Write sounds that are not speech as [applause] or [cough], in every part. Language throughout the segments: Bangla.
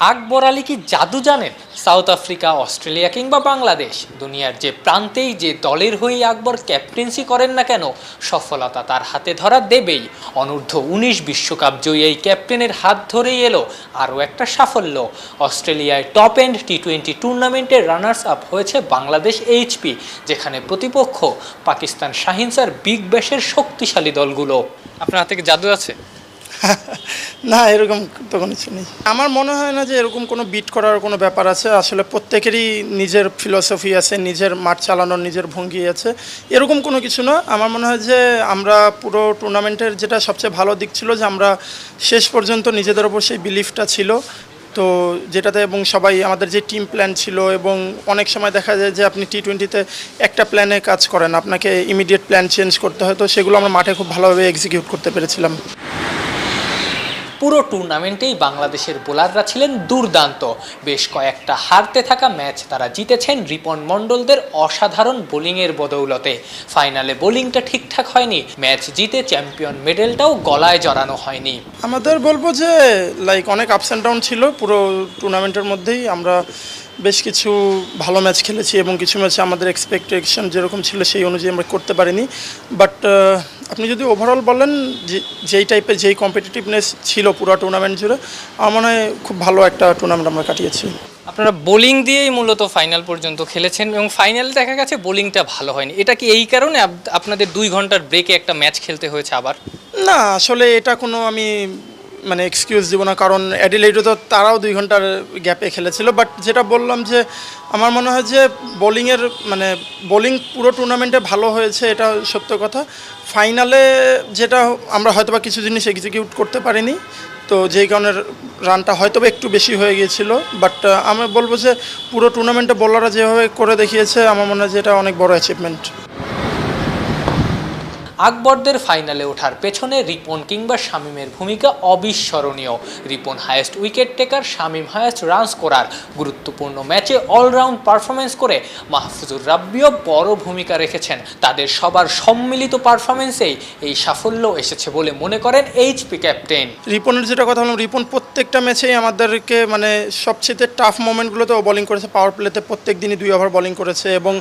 আকবর আলী কি জাদু জানেন? সাউথ আফ্রিকা, অস্ট্রেলিয়া কিংবা বাংলাদেশ? দুনিয়ার যে প্রান্তেই যে দলের হয়ে আকবর ক্যাপ্টেন্সি করেন না কেন, সফলতা তার হাতে ধরা দেবেই। অনূর্ধ্ব উনিশ বিশ্বকাপ জয়ী এই ক্যাপ্টেনের হাত ধরেই এলো আরও একটা সাফল্য। অস্ট্রেলিয়ায় টপ এন্ড টি টোয়েন্টি টুর্নামেন্টের রানার্স আপ হয়েছে বাংলাদেশ এইচপি যেখানে প্রতিপক্ষ পাকিস্তান শাহিনসার বিগ ব্যাশের শক্তিশালী দলগুলো। আপনার হাতে কি জাদু আছে? [laughs] না, এরকম তো কোনো কিছু নেই। আমার মনে হয় না যে এরকম কোনো বিট করার কোনো ব্যাপার আছে। আসলে প্রত্যেকেরই নিজের ফিলসফি আছে, নিজের মাঠ চালানোর, নিজের ভঙ্গি আছে। এরকম কোনো কিছু না। আমার মনে হয় যে আমরা পুরো টুর্নামেন্টের যেটা সবচেয়ে ভালো দিক ছিল যে আমরা শেষ পর্যন্ত নিজেদের ওপর সেই বিলিফটা ছিল। তো যেটাতে এবং সবাই, আমাদের যে টিম প্ল্যান ছিল এবং অনেক সময় দেখা যায় যে আপনি টি টোয়েন্টিতে একটা প্ল্যানে কাজ করেন। আপনাকে ইমিডিয়েট প্ল্যান চেঞ্জ করতে হয়। তো সেগুলো আমরা মাঠে খুব ভালোভাবে এক্সিকিউট করতে পেরেছিলাম। পুরো টুর্নামেন্টেই বাংলাদেশের বোলাররা ছিলেন দুর্দান্ত। বেশ কয়েকটা হারতে থাকা ম্যাচ তারা জিতেছেন রিপন মণ্ডলদের অসাধারণ বোলিংয়ের বদৌলতে। ফাইনালে বোলিংটা ঠিকঠাক হয়নি, ম্যাচ জিতে চ্যাম্পিয়ন মেডেলটাও গলায় জড়ানো হয়নি। আমাদের বলব যে লাইক অনেক আপস অ্যান্ড ডাউন ছিল পুরো টুর্নামেন্টের মধ্যেই। আমরা বেশ কিছু ভালো ম্যাচ খেলেছি এবং কিছু ম্যাচে আমাদের এক্সপেকটেশন যেরকম ছিল সেই অনুযায়ী আমরা করতে পারিনি। বাট আপনি যদি ওভারঅল বলেন যে, যেই টাইপের যেই কম্পিটিটিভনেস ছিল পুরো টুর্নামেন্ট জুড়ে। আমার মনে হয় খুব ভালো একটা টুর্নামেন্ট আমরা কাটিয়েছি। আপনারা বোলিং দিয়েই মূলত ফাইনাল পর্যন্ত খেলেছেন এবং ফাইনালে দেখা গেছে বোলিংটা ভালো হয়নি। এটা কি এই কারণে আপনাদের দুই ঘণ্টার ব্রেকে একটা ম্যাচ খেলতে হয়েছে আবার? না আসলে এটা কোনো আমি মানে এক্সকিউজ দিব না, কারণ অ্যাডিলেইডে তো তারাও দুই ঘণ্টার গ্যাপে খেলেছিল। বাট যেটা বললাম যে, আমার মনে হয় যে বোলিংয়ের মানে বোলিং পুরো টুর্নামেন্টে ভালো হয়েছে, এটা সত্য কথা। ফাইনালে যেটা আমরা হয়তোবা কিছু জিনিস এক্সিকিউট করতে পারিনি, তো যেই কারণে রানটা হয়তো বা একটু বেশি হয়ে গিয়েছিল। বাট আমি বলব যে পুরো টুর্নামেন্টে বোলাররা যেভাবে করে দেখিয়েছে, আমার মনে হয় যে এটা অনেক বড় অ্যাচিভমেন্ট আকবরদের ফাইনালে ওঠার পেছনে রিপন কিংবা শামিমের ভূমিকা অবিস্মরণীয়। Ripon highest wicket taker Shamim highest run করার গুরুত্বপূর্ণ ম্যাচে অলরাউন্ড পারফরমেন্স করে মাহফুজুর রাব্বিও বড় ভূমিকা রেখেছেন। তাদের সবার সম্মিলিত পারফরমেন্সেই এই সাফল্য এসেছে বলে মনে করেন এইচপি ক্যাপ্টেন রিপনের যেটা কথা বললাম, রিপন প্রত্যেকটা ম্যাচেই আমাদেরকে মানে সবচেয়ে টাফ মোমেন্টগুলোতে ও বোলিং করেছে। পাওয়ার প্লেতে প্রত্যেক দিনই দুই ওভার বোলিং করেছে এবং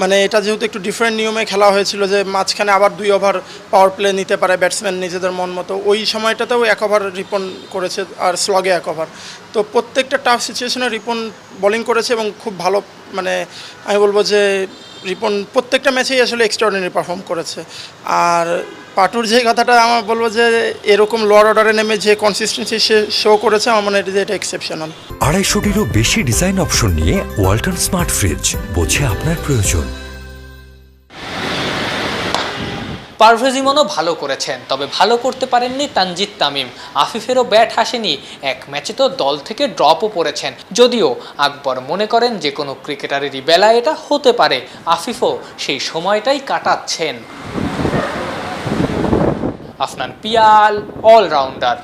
মানে এটা যেহেতু একটু ডিফারেন্ট নিয়মে খেলা হয়েছিল যে মাঝখানে আবার দুই ওভার পাওয়ার প্লে নিতে পারে ব্যাটসম্যান নিজেদের মন মতো। ওই সময়টাতেও এক ওভার রিপন করেছে আর স্লগে এক ওভার তো প্রত্যেকটা টাফ সিচুয়েশনে রিপন বোলিং করেছে এবং খুব ভালো মানে আমি বলব যে রিপন প্রত্যেকটা ম্যাচেই আসলে এক্সট্রাঅর্ডিনারি পারফর্ম করেছে। আর পাটুর যে কথাটা আমার বলব যে এরকম লোয়ার অর্ডারে নেমে যে কনসিস্টেন্সি সে শো করেছে, আমার মনে হয় যে এটা এক্সেপশনাল আড়াইশোটিরও বেশি ডিজাইন অপশন নিয়ে ওয়ালটন স্মার্ট ফ্রিজ বোঝে আপনার প্রয়োজন। পারভেজ ইমনও ভালো করেছেন, তবে ভালো করতে পারেননি তানজিদ তামিম। আফিফেরও ব্যাট আসেনি, এক ম্যাচে তো দল থেকে ড্রপও পড়েছেন। যদিও আকবর মনে করেন যে কোনো ক্রিকেটারেরই বেলা এটা হতে পারে, আফিফও সেই সময়টাই কাটাচ্ছেন। আফনান পিয়াল অলরাউন্ডার